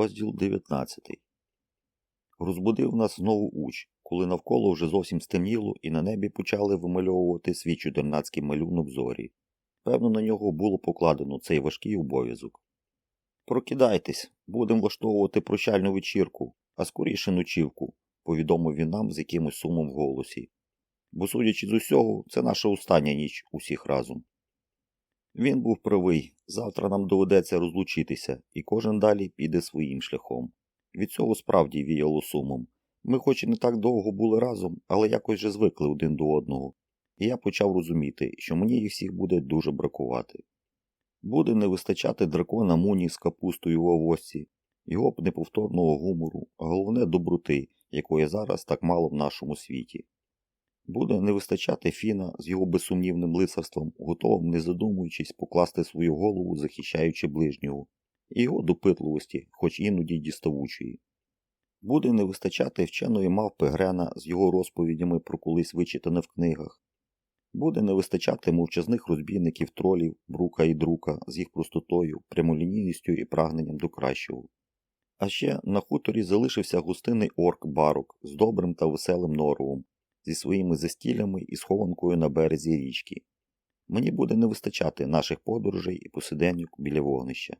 Розділ 19 Розбудив нас знову уч, коли навколо вже зовсім стемніло і на небі почали вимальовувати свій чудернацький малюнок зорі. Певно, на нього було покладено цей важкий обов'язок. Прокидайтесь, будемо влаштовувати прощальну вечірку, а скоріше ночівку, повідомив він нам з якимось сумом в голосі. Бо, судячи з усього, це наша остання ніч усіх разом. Він був правий, завтра нам доведеться розлучитися, і кожен далі піде своїм шляхом. Від цього справді віяло сумом. Ми хоч і не так довго були разом, але якось же звикли один до одного, і я почав розуміти, що мені їх всіх буде дуже бракувати. Буде не вистачати дракона Муні з капустою в овосі, його б неповторного гумору, а головне доброти, якої зараз так мало в нашому світі. Буде не вистачати Фіна з його безсумнівним лицарством, готовим, не задумуючись, покласти свою голову, захищаючи ближнього, і його допитливості, хоч іноді діставучої. Буде не вистачати вченої мавпи Грена з його розповідями про колись вичитане в книгах. Буде не вистачати мовчазних розбійників тролів, брука і друка з їх простотою, прямолінійністю і прагненням до кращого. А ще на хуторі залишився густинний орк барок з добрим та веселим норовом, зі своїми застілями і схованкою на березі річки. Мені буде не вистачати наших подорожей і посиденьок біля вогнища.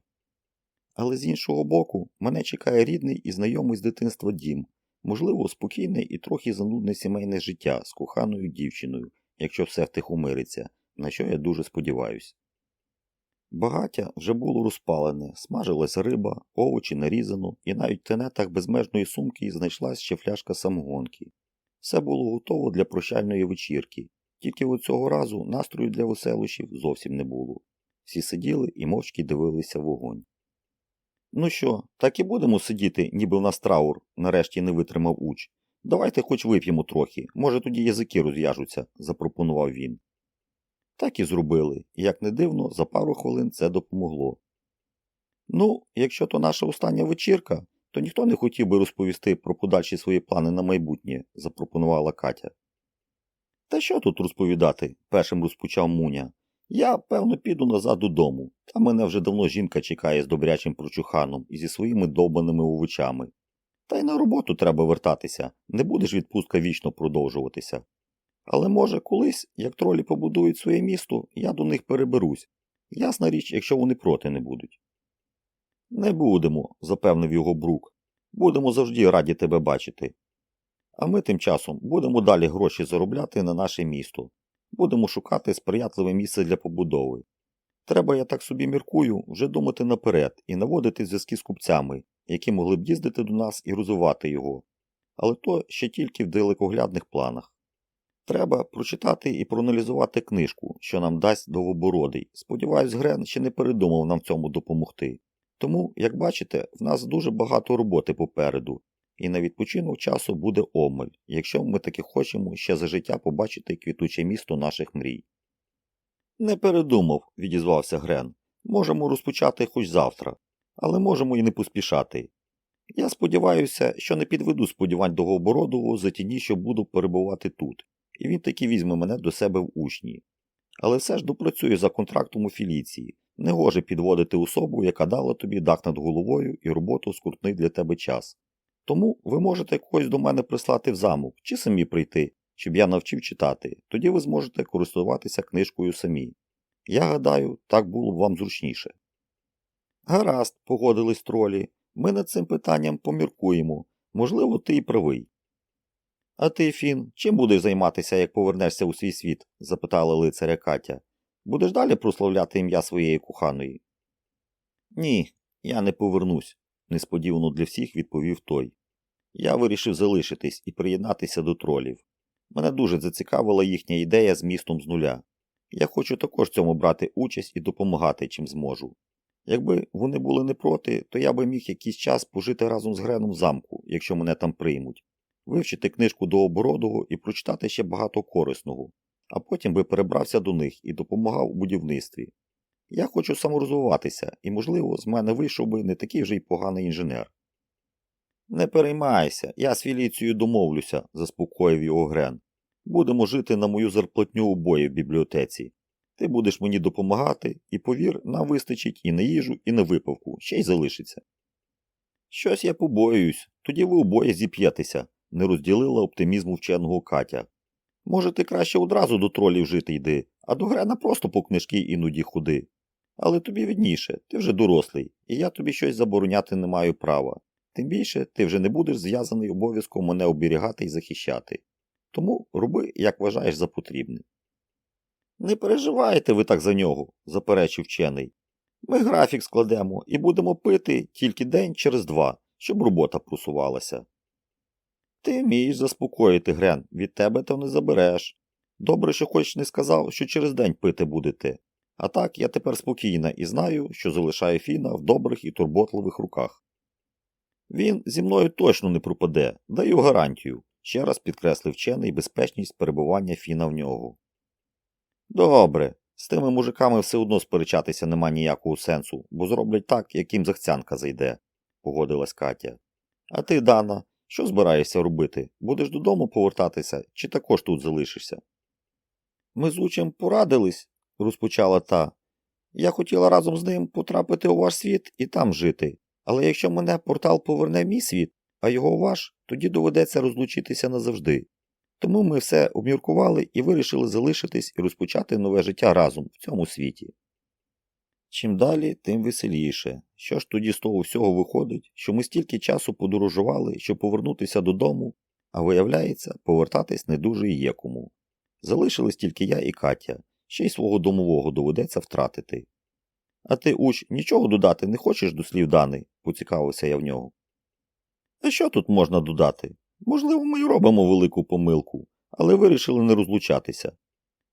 Але з іншого боку, мене чекає рідний і знайомий з дитинства дім, можливо, спокійне і трохи занудне сімейне життя з коханою дівчиною, якщо все втихомириться, на що я дуже сподіваюся. Багаття вже було розпалене, смажилася риба, овочі нарізано, і навіть в тенетах безмежної сумки знайшлась ще фляжка самогонки. Все було готово для прощальної вечірки, тільки от цього разу настрою для веселощів зовсім не було. Всі сиділи і мовчки дивилися вогонь. Ну що, так і будемо сидіти, ніби в нас траур, нарешті не витримав уч. Давайте хоч вип'ємо трохи, може тоді язики розв'яжуться, запропонував він. Так і зробили, і як не дивно, за пару хвилин це допомогло. Ну, якщо то наша остання вечірка, то ніхто не хотів би розповісти про подальші свої плани на майбутнє, запропонувала Катя. Та що тут розповідати? першим розпочав Муня. Я, певно, піду назад додому, та мене вже давно жінка чекає з добрячим прочуханом і зі своїми довбаними овочами. Та й на роботу треба вертатися, не буде ж відпустка вічно продовжуватися. Але, може, колись, як тролі побудують своє місто, я до них переберусь. Ясна річ, якщо вони проти не будуть. Не будемо, запевнив його Брук. Будемо завжди раді тебе бачити. А ми тим часом будемо далі гроші заробляти на наше місто. Будемо шукати сприятливе місце для побудови. Треба, я так собі міркую, вже думати наперед і наводити зв'язки з купцями, які могли б їздити до нас і розвивати його. Але то ще тільки в далекоглядних планах. Треба прочитати і проаналізувати книжку, що нам дасть довгобородий. Сподіваюсь, Грен ще не передумав нам цьому допомогти. Тому, як бачите, в нас дуже багато роботи попереду, і на відпочинок часу буде омель, якщо ми таки хочемо ще за життя побачити квітуче місто наших мрій. Не передумав, відізвався Грен. Можемо розпочати хоч завтра, але можемо і не поспішати. Я сподіваюся, що не підведу сподівань до довгобородового за ті дні, що буду перебувати тут, і він таки візьме мене до себе в учні. Але все ж допрацюю за контрактом у філіції. Не гоже підводити особу, яка дала тобі дах над головою і роботу скрутний для тебе час. Тому ви можете когось до мене прислати в замок чи самі прийти, щоб я навчив читати, тоді ви зможете користуватися книжкою самі. Я гадаю, так було б вам зручніше. Гаразд, погодились тролі, ми над цим питанням поміркуємо. Можливо, ти і правий. А ти, Фін, чим будеш займатися, як повернешся у свій світ? запитала лицаря Катя. Будеш далі прославляти ім'я своєї коханої? Ні, я не повернусь, несподівано для всіх відповів той. Я вирішив залишитись і приєднатися до тролів. Мене дуже зацікавила їхня ідея з містом з нуля. Я хочу також цьому брати участь і допомагати чим зможу. Якби вони були не проти, то я би міг якийсь час пожити разом з Греном в замку, якщо мене там приймуть, вивчити книжку до обородого і прочитати ще багато корисного, а потім би перебрався до них і допомагав у будівництві. Я хочу саморозвиватися, і, можливо, з мене вийшов би не такий вже й поганий інженер. Не переймайся, я з філіцією домовлюся, заспокоїв його Грен. Будемо жити на мою зарплатню обоє в бібліотеці. Ти будеш мені допомагати, і повір, нам вистачить і на їжу, і на випивку, ще й залишиться. Щось я побоююсь, тоді ви обоє зіп'єтеся, не розділила оптимізму вченого Катя. Може, ти краще одразу до тролів жити йди, а до Грена просто по книжки іноді ходи. Але тобі відніше, ти вже дорослий, і я тобі щось забороняти не маю права. Тим більше ти вже не будеш зв'язаний обов'язком мене оберігати і захищати. Тому роби, як вважаєш за потрібне. Не переживайте ви так за нього, заперечив вчений. Ми графік складемо і будемо пити тільки день через два, щоб робота просувалася. Ти вмієш заспокоїти, Грен, від тебе то не забереш. Добре, що хоч не сказав, що через день пити будете. А так я тепер спокійна і знаю, що залишаю Фіна в добрих і турботливих руках. Він зі мною точно не пропаде, даю гарантію, ще раз підкреслив вчений безпечність перебування Фіна в нього. Добре, з тими мужиками все одно сперечатися нема ніякого сенсу, бо зроблять так, як їм захцянка зайде, погодилась Катя. А ти, Дана, що збираєшся робити? Будеш додому повертатися чи також тут залишишся? Ми з учем порадились, розпочала та. Я хотіла разом з ним потрапити у ваш світ і там жити. Але якщо мене портал поверне мій світ, а його ваш, тоді доведеться розлучитися назавжди. Тому ми все обміркували і вирішили залишитись і розпочати нове життя разом в цьому світі. Чим далі, тим веселіше. Що ж тоді з того всього виходить, що ми стільки часу подорожували, щоб повернутися додому, а виявляється, повертатись не дуже і є кому. Залишились тільки я і Катя, ще й свого домового доведеться втратити. А ти, уч, нічого додати не хочеш до слів Дани? поцікавився я в нього. А що тут можна додати? Можливо, ми й робимо велику помилку, але вирішили не розлучатися.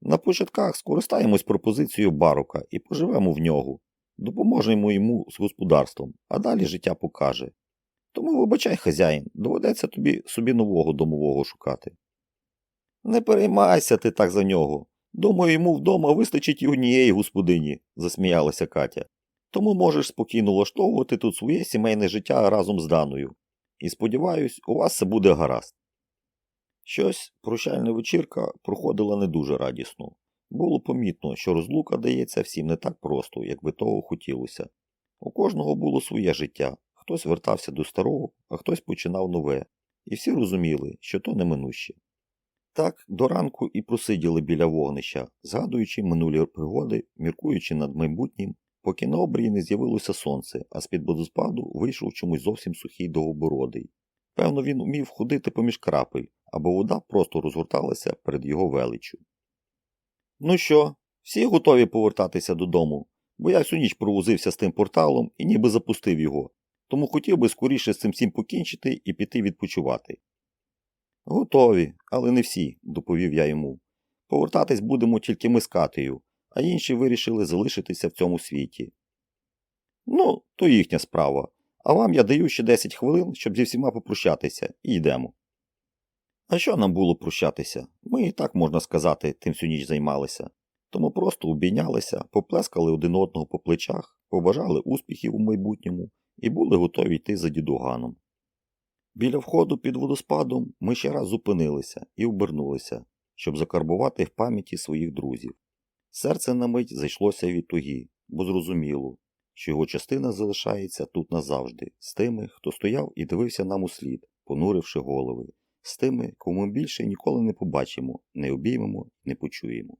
На початках скористаємось пропозицією барока і поживемо в нього, допоможемо йому з господарством, а далі життя покаже. Тому вибачай, хазяїн, доведеться тобі собі нового домового шукати. Не переймайся ти так за нього. Думаю, йому вдома вистачить і однієї господині, засміялася Катя. Тому можеш спокійно влаштовувати тут своє сімейне життя разом з Даною. І сподіваюсь, у вас все буде гаразд. Щось прощальна вечірка проходила не дуже радісно. Було помітно, що розлука дається всім не так просто, як би того хотілося. У кожного було своє життя, хтось вертався до старого, а хтось починав нове, і всі розуміли, що то неминуще. Так до ранку і просиділи біля вогнища, згадуючи минулі пригоди, міркуючи над майбутнім, поки на обрії не з'явилося сонце, а з-під водоспаду вийшов чомусь зовсім сухий довгобородий. Певно, він умів ходити поміж крапель, або вода просто розгорталася перед його величчю. Ну що, всі готові повертатися додому, бо я всю ніч провозився з тим порталом і ніби запустив його, тому хотів би скоріше з цим всім покінчити і піти відпочивати. Готові, але не всі, доповів я йому. Повертатись будемо тільки ми з Катею, а інші вирішили залишитися в цьому світі. Ну, то їхня справа, а вам я даю ще 10 хвилин, щоб зі всіма попрощатися, і йдемо. А що нам було прощатися? Ми і так, можна сказати, тим всю ніч займалися. Тому просто обійнялися, поплескали один одного по плечах, побажали успіхів у майбутньому і були готові йти за дідуганом. Біля входу під водоспадом ми ще раз зупинилися і обернулися, щоб закарбувати в пам'яті своїх друзів. Серце на мить зайшлося від туги, бо зрозуміло, що його частина залишається тут назавжди, з тими, хто стояв і дивився нам у слід, понуривши голови, з тими, кому більше ніколи не побачимо, не обіймемо, не почуємо.